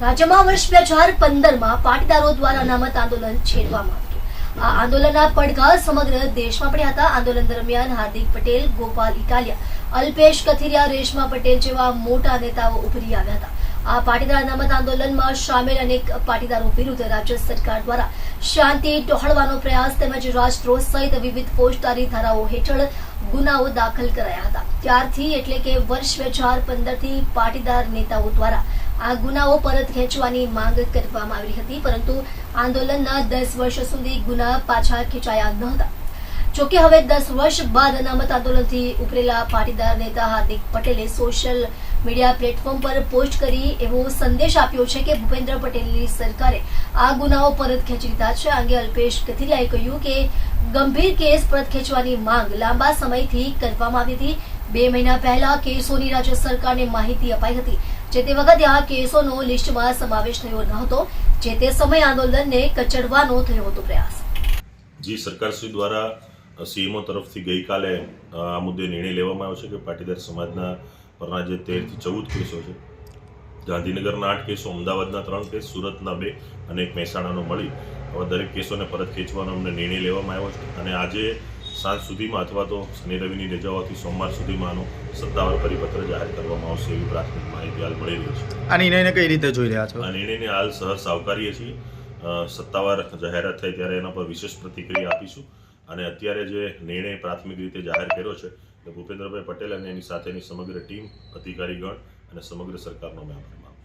રાજ્યમાં વર્ષ બે હજાર પંદરમાં પાટીદારો દ્વારા અનામત આંદોલન છેડવામાં આ આંદોલનના પડઘા સમગ્ર દેશમાં પડ્યા હતા. આંદોલન દરમિયાન હાર્દિક પટેલ, ગોપાલ ઇટાલિયા, અલ્પેશ કથિરિયા, રેશમા પટેલ જેવા મોટા નેતાઓ ઉભરી આવ્યા હતા. આ પાટીદાર અનામત આંદોલનમાં સામેલ અનેક પાટીદારો વિરુદ્ધ રાજ્ય સરકાર દ્વારા શાંતિ ટોહળવાનો પ્રયાસ તેમજ રાજદ્રોહ સહિત વિવિધ ફોજદારી ધારાઓ હેઠળ ગુનાઓ દાખલ કરાયા હતા. ત્યારથી એટલે કે વર્ષ બે હજાર પંદરથી પાટીદાર નેતાઓ દ્વારા આ ગુનાઓ પરત ખેંચવાની માંગ કરવામાં આવી હતી, પરંતુ આંદોલનના દસ વર્ષ સુધી ગુના પાછા ખેંચાયા ન હતા. જોકે હવે દસ વર્ષ બાદ અનામત આંદોલનથી ઉભરેલા પાટીદાર નેતા હાર્દિક પટેલે સોશિયલ મીડિયા પ્લેટફોર્મ પર પોસ્ટ કરી એવો સંદેશ આપ્યો છે કે ભૂપેન્દ્ર પટેલની સરકારે આ ગુનાઓ પરત ખેંચી લીધા છે. અંગે અલ્પેશ કથિલાએ કહ્યું કે ગંભીર કેસ પરત ખેંચવાની માંગ લાંબા સમયથી કરવામાં આવી હતી. બે મહિના પહેલા કેસોની રાજ્ય સરકારને માહિતી અપાઈ હતી. જે તે વખતે આ કેસોનો લિસ્ટમાં સમાવેશ થયો ન હતો, જે તે સમયે આંદોલનને કચડવાનો થયો હતો પ્રયાસ. જી સરકારશ્રી દ્વારા સીએમઓ તરફથી ગઈકાલે આ મુદ્દે નિર્ણય લેવામાં આવ્યો છે કે પાટીદાર સમાજના પરના જે તેરથી ચૌદ કેસો છે, ગાંધીનગરના આઠ કેસો, અમદાવાદના ત્રણ કેસ, સુરતના બે અને એક મહેસાણાનો મળી. હવે દરેક કેસોને પરત ખેંચવાનો અમને નિર્ણય લેવામાં આવ્યો છે. અને આજે સાંજ સુધીમાં અથવા તો શનિ રવિની રજાઓથી સોમવાર સુધીમાં આનો સત્તાવાર પરિપત્ર જાહેર કરવામાં આવશે એવી પ્રાથમિક માહિતી હાલ મળી રહી છે. આ નિર્ણયને કઈ રીતે જોઈ રહ્યા છો? આ નિર્ણયને હાલ સહર્ષ આવકારીએ છીએ. સત્તાવાર જાહેરાત થઈ ત્યારે એના પર વિશેષ પ્રતિક્રિયા આપીશું. અને અત્યારે જે નિર્ણય પ્રાથમિક રીતે જાહેર કર્યો છે એ ભૂપેન્દ્રભાઈ પટેલ અને એની સાથેની સમગ્ર ટીમ અધિકારીગણ અને સમગ્ર સરકારનો મેં આભાર.